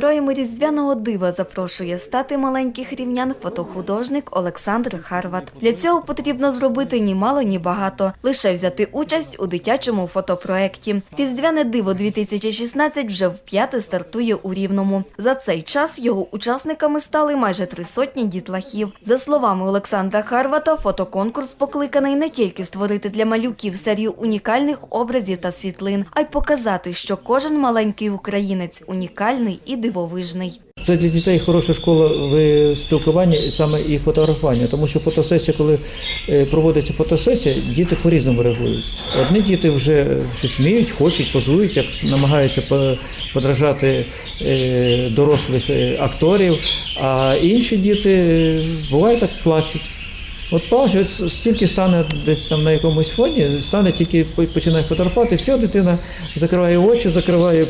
Героями різдвяного дива запрошує стати маленьких рівнян фотохудожник Олександр Харват. Для цього потрібно зробити ні мало, ні багато, лише взяти участь у дитячому фотопроекті. Різдвяне диво 2016 вже вп'яте стартує у Рівному. За цей час його учасниками стали майже три сотні дітлахів. За словами Олександра Харвата, фотоконкурс покликаний не тільки створити для малюків серію унікальних образів та світлин, а й показати, що кожен маленький українець унікальний і дивовижний. Це для дітей хороша школа в спілкуванні саме і фотографування, тому що фотосесія, коли е, проводиться фотосесія, діти по-різному реагують. Одні діти вже щось вміють, хочуть, позують, як намагаються подражати е, дорослих е, акторів, а інші діти буває так плачуть. От от стільки стане десь там на якомусь фоні, стане тільки починає фотографувати, все, дитина закриває очі, закриває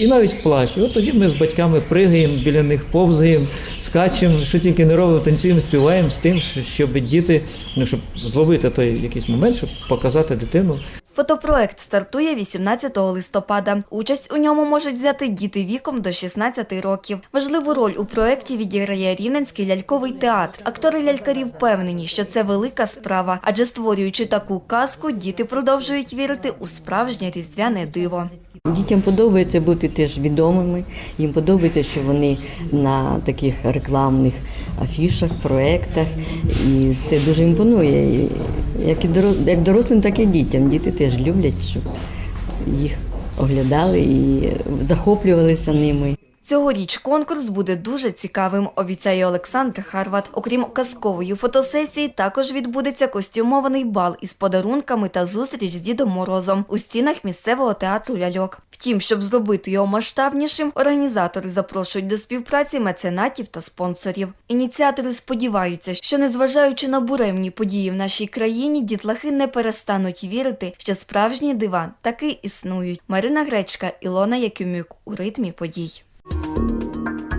і навіть плаче. От тоді ми з батьками пригаємо біля них, повзаємо, скачемо, що тільки не робимо, танцюємо, співаємо з тим, щоб діти, ну щоб зловити той якийсь момент, щоб показати дитину. Фотопроект стартує 18 листопада. Участь у ньому можуть взяти діти віком до 16 років. Важливу роль у проєкті відіграє Рівненський ляльковий театр. Актори лялькарі впевнені, що це велика справа, адже створюючи таку казку, діти продовжують вірити у справжнє різдвяне диво. Дітям подобається бути теж відомими. Їм подобається, що вони на таких рекламних афішах, проектах, і це дуже імпонує. Як і як дорослим, так і дітям. Діти теж люблять, щоб їх оглядали і захоплювалися ними. Цьогоріч конкурс буде дуже цікавим, обіцяє Олександр Харват. Окрім казкової фотосесії, також відбудеться костюмований бал із подарунками та зустріч з Дідом Морозом у стінах місцевого театру ляльок. Втім, щоб зробити його масштабнішим, організатори запрошують до співпраці меценатів та спонсорів. Ініціатори сподіваються, що незважаючи на буремні події в нашій країні, дітлахи не перестануть вірити, що справжні дива таки існують. Марина Гречка, Ілона Якимюк у ритмі подій. Música